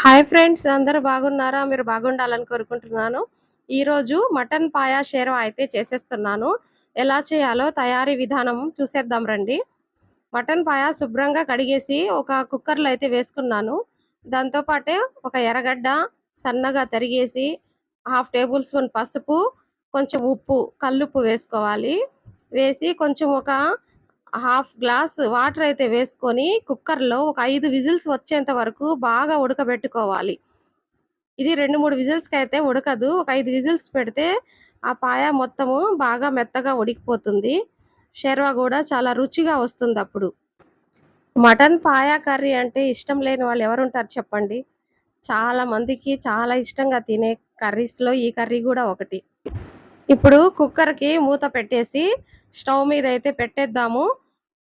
Hi friends అందరూ బాగున్నారా? మీరు బాగుండాలని కోరుకుంటున్నాను. ఈరోజు మటన్ పాయా షేర్వా అయితే చేసేస్తున్నాను. ఎలా చేయాలో తయారీ విధానం చూసేద్దాం రండి. మటన్ పాయా శుభ్రంగా కడిగేసి ఒక కుక్కర్లో అయితే వేసుకున్నాను. దాంతోపాటే ఒక ఎర్రగడ్డ సన్నగా తరిగేసి హాఫ్ టేబుల్ స్పూన్ పసుపు కొంచెం ఉప్పు కల్లుప్పు వేసుకోవాలి. వేసి కొంచెం ఒక హాఫ్ గ్లాస్ వాటర్ అయితే వేసుకొని కుక్కర్లో ఒక ఐదు విజిల్స్ వచ్చేంత వరకు బాగా ఉడకబెట్టుకోవాలి. ఇది రెండు మూడు విజిల్స్కి అయితే ఉడకదు. ఒక ఐదు విజిల్స్ పెడితే ఆ పాయ మొత్తము బాగా మెత్తగా ఉడికిపోతుంది. షెర్వా కూడా చాలా రుచిగా వస్తుంది అప్పుడు. మటన్ పాయా కర్రీ అంటే ఇష్టం లేని వాళ్ళు ఎవరు ఉంటారు చెప్పండి? చాలా మందికి చాలా ఇష్టంగా తినే కర్రీస్లో ఈ కర్రీ కూడా ఒకటి. ఇప్పుడు కుక్కర్కి మూత పెట్టేసి స్టవ్ మీద అయితే పెట్టేద్దాము.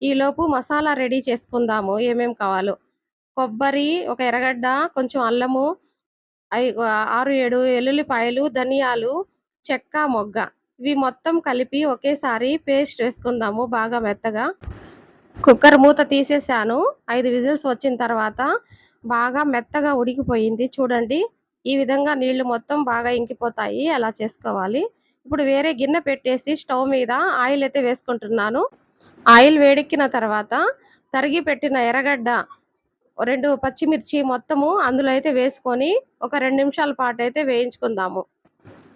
ఈలోపు మసాలా రెడీ చేసుకుందాము ఏమేమి కావాలో. కొబ్బరి ఒక ఎర్రగడ్డ కొంచెం అల్లము ఆరు ఏడు ఎల్లుల్లిపాయలు ధనియాలు చెక్క మొగ్గ. ఇవి మొత్తం కలిపి ఒకేసారి పేస్ట్ వేసుకుందాము బాగా మెత్తగా. కుక్కర్ మూత తీసేసాను. ఐదు విజిల్స్ వచ్చిన తర్వాత బాగా మెత్తగా ఉడికిపోయింది. చూడండి ఈ విధంగా నీళ్ళు మొత్తం బాగా ఇంకిపోతాయి. అలా చేసుకోవాలి? ఇప్పుడు వేరే గిన్నె పెట్టేసి స్టవ్ మీద ఆయిల్ అయితే వేసుకుంటున్నాను. ఆయిల్ వేడెక్కిన తర్వాత తరిగి పెట్టిన ఎర్రగడ్డ రెండు పచ్చిమిర్చి మొత్తము అందులో అయితే వేసుకొని ఒక రెండు నిమిషాల పాటు అయితే వేయించుకుందాము.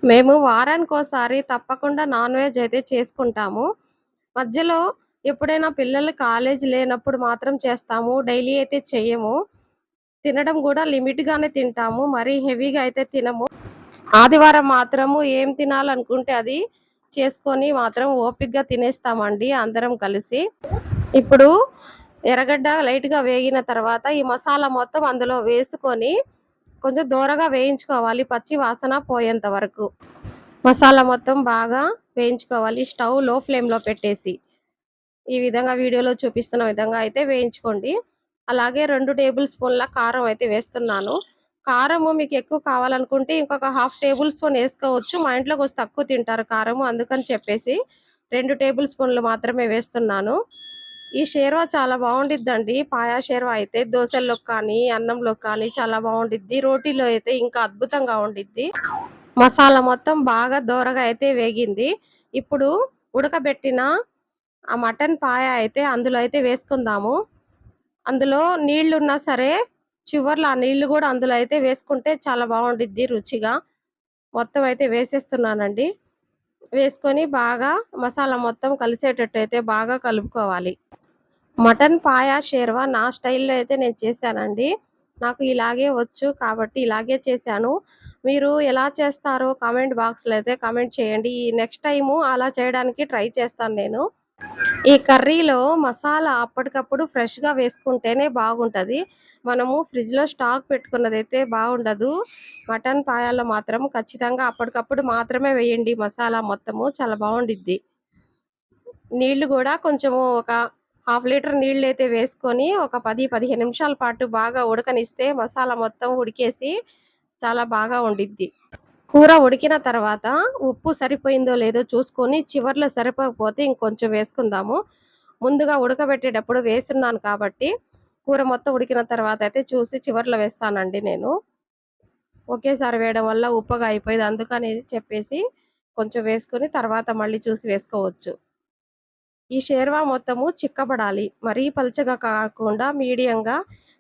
మేము వారానికి ఒకసారి తప్పకుండా నాన్ వెజ్ అయితే చేసుకుంటాము. మధ్యలో ఎప్పుడైనా పిల్లలు కాలేజ్ లేనప్పుడు మాత్రం చేస్తాము. డైలీ అయితే చెయ్యము తినడం కూడా లిమిట్గానే తింటాము. మరీ హెవీగా అయితే తినము. ఆదివారం మాత్రము ఏం తినాలనుకుంటే అది చేసుకొని మాత్రం ఓపిక్గా తినేస్తామండి అందరం కలిసి. ఇప్పుడు ఎర్రగడ్డ లైట్గా వేగిన తర్వాత ఈ మసాలా మొత్తం అందులో వేసుకొని కొంచెం దూరగా వేయించుకోవాలి పచ్చి వాసన పోయేంత వరకు. మసాలా మొత్తం బాగా వేయించుకోవాలి స్టవ్లో ఫ్లేమ్లో పెట్టేసి. ఈ విధంగా వీడియోలో చూపిస్తున్న విధంగా అయితే వేయించుకోండి. అలాగే రెండు టేబుల్ స్పూన్ల కారం అయితే వేస్తున్నాను. కారము మీకు ఎక్కువ కావాలనుకుంటే ఇంకొక హాఫ్ టేబుల్ స్పూన్ వేసుకోవచ్చు. మా ఇంట్లో కొంచెం తక్కువ తింటారు కారము అందుకని చెప్పేసి రెండు టేబుల్ స్పూన్లు మాత్రమే వేస్తున్నాను. ఈ షేర్వా చాలా బాగుండిద్దండి. పాయా షేర్వా అయితే దోశల్లో కానీ అన్నంలో కానీ చాలా బాగుండిద్ది. రోటీలో అయితే ఇంకా అద్భుతంగా ఉండిద్ది. మసాలా మొత్తం బాగా దూరగా అయితే వేగింది. ఇప్పుడు ఉడకబెట్టిన ఆ మటన్ పాయ అయితే అందులో అయితే వేసుకుందాము. అందులో నీళ్ళున్నా సరే చివర్లో ఆ నీళ్ళు కూడా అందులో అయితే వేసుకుంటే చాలా బాగుండిద్ది రుచిగా. మొత్తం అయితే వేసేస్తున్నానండి. వేసుకొని బాగా మసాలా మొత్తం కలిసేటట్టు అయితే బాగా కలుపుకోవాలి. మటన్ పాయా షేర్వా నా స్టైల్లో అయితే నేను చేశానండి. నాకు ఇలాగే వచ్చు కాబట్టి ఇలాగే చేశాను. మీరు ఎలా చేస్తారో కామెంట్ బాక్స్లో అయితే కామెంట్ చేయండి. నెక్స్ట్ టైము అలా చేయడానికి ట్రై చేస్తాను నేను. ఈ కర్రీలో మసాలా అప్పటికప్పుడు ఫ్రెష్గా వేసుకుంటేనే బాగుంటుంది. మనము ఫ్రిడ్జ్లో స్టాక్ పెట్టుకున్నది అయితే బాగుండదు. మటన్ పాయాలో మాత్రం ఖచ్చితంగా అప్పటికప్పుడు మాత్రమే వేయండి. మసాలా మొత్తము చాలా బాగుండిద్ది. నీళ్ళు కూడా కొంచెము ఒక హాఫ్ లీటర్ నీళ్ళు అయితే వేసుకొని ఒక పది పదిహేను నిమిషాల పాటు బాగా ఉడకనిస్తే మసాలా మొత్తం ఉడికేసి చాలా బాగా ఉండిద్ది. కూర ఉడికిన తర్వాత ఉప్పు సరిపోయిందో లేదో చూసుకొని చివర్లో సరిపోకపోతే ఇంకొంచెం వేసుకుందాము. ముందుగా ఉడకబెట్టేటప్పుడు వేసున్నాను కాబట్టి కూర మొత్తం ఉడికిన తర్వాత అయితే చూసి చివర్లో వేస్తానండి నేను. ఒకేసారి వేయడం వల్ల ఉప్పగా అయిపోయింది. అందుకని చెప్పేసి కొంచెం వేసుకొని తర్వాత మళ్ళీ చూసి వేసుకోవచ్చు. ఈ షేర్వా మొత్తము చిక్కబడాలి. మరీ పలచగా కాకుండా మీడియంగా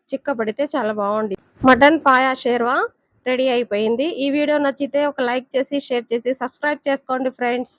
చిక్కబడితే చాలా బాగుంది మటన్ పాయా షేర్వా రెడీ అయిపోయింది. ఈ వీడియో నచ్చితే ఒక లైక్ చేసి షేర్ చేసి సబ్స్క్రైబ్ చేసుకోండి ఫ్రెండ్స్.